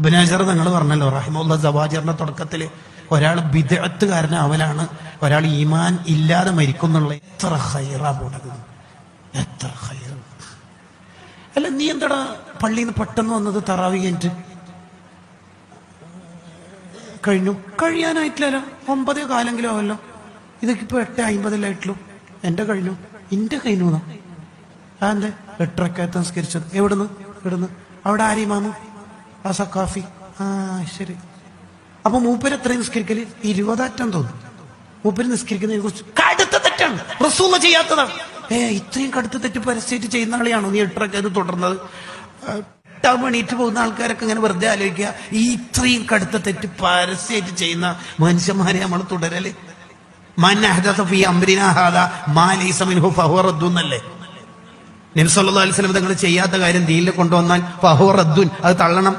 ഇബനാജർ നിങ്ങൾ പറഞ്ഞല്ലോ റഹിമുള്ള ജവാജറിന്റെ തുടക്കത്തിൽ ഒരാൾ വിദഗ്ധകാരനാവലാണ് ഒരാൾ ഈമാൻ ഇല്ലാതെ മരിക്കുന്നുള്ള എത്ര ഹൈറാ പോണത്. എത്ര ഹൈറ അല്ല നീ എന്താടാ പള്ളിയിൽ നിന്ന് പെട്ടെന്ന് വന്നത് തറാവി കഴിഞ്ഞിട്ട്? കഴിഞ്ഞു. കഴിയാനായിട്ടില്ലല്ലോ. ഒമ്പതേ കാലെങ്കിലും ആവല്ലോ. ഇതൊക്കെ എട്ട് അമ്പതിലായിട്ടുള്ളൂ എന്റെ കഴിഞ്ഞു. എന്റെ കഴിഞ്ഞു ആ എന്റെ എട്ടരക്കെ സംസ്കരിച്ചത് എവിടുന്ന്? എവിടുന്ന്? അവിടെ ആരെയും മാമു ആ സക്കാഫി ആ ശരി. അപ്പൊ മൂപ്പര് എത്ര നിസ്കരിക്കൽ? ഇരുപതറ്റം തോന്നും. മൂപ്പര് നിസ്കരിക്കുന്നതിനെ കുറിച്ച് കടുത്ത തെറ്റാണ്. റസൂല ചെയ്യാത്തതാണ്. ഏ ഇത്രയും കടുത്ത തെറ്റ് പരസ്യമായിട്ട് ചെയ്യുന്ന ആളെയാണോ നീ എട്ടരക്കെ അത് തുടർന്നത്? എട്ടാം പോകുന്ന ആൾക്കാരൊക്കെ ഇങ്ങനെ വെറുതെ ആലോചിക്കുക. ഈ ഇത്രയും കടുത്ത തെറ്റ് പരസ്യമായിട്ട് ചെയ്യുന്ന മനുഷ്യന്മാരെ നമ്മൾ തുടരൽ. മൻ അഹ്ദസ ഫീ അംരിനാ ഹാദാ മാ ലൈസ മിൻഹു ഫഹുവ റദ്ദുൻ അലിസ്ലം തങ്ങൾ ചെയ്യാത്ത കാര്യം ദീനിൽ കൊണ്ടുവന്നാൽ ഫഹുവ റദ്ദുൻ അത് തള്ളണം.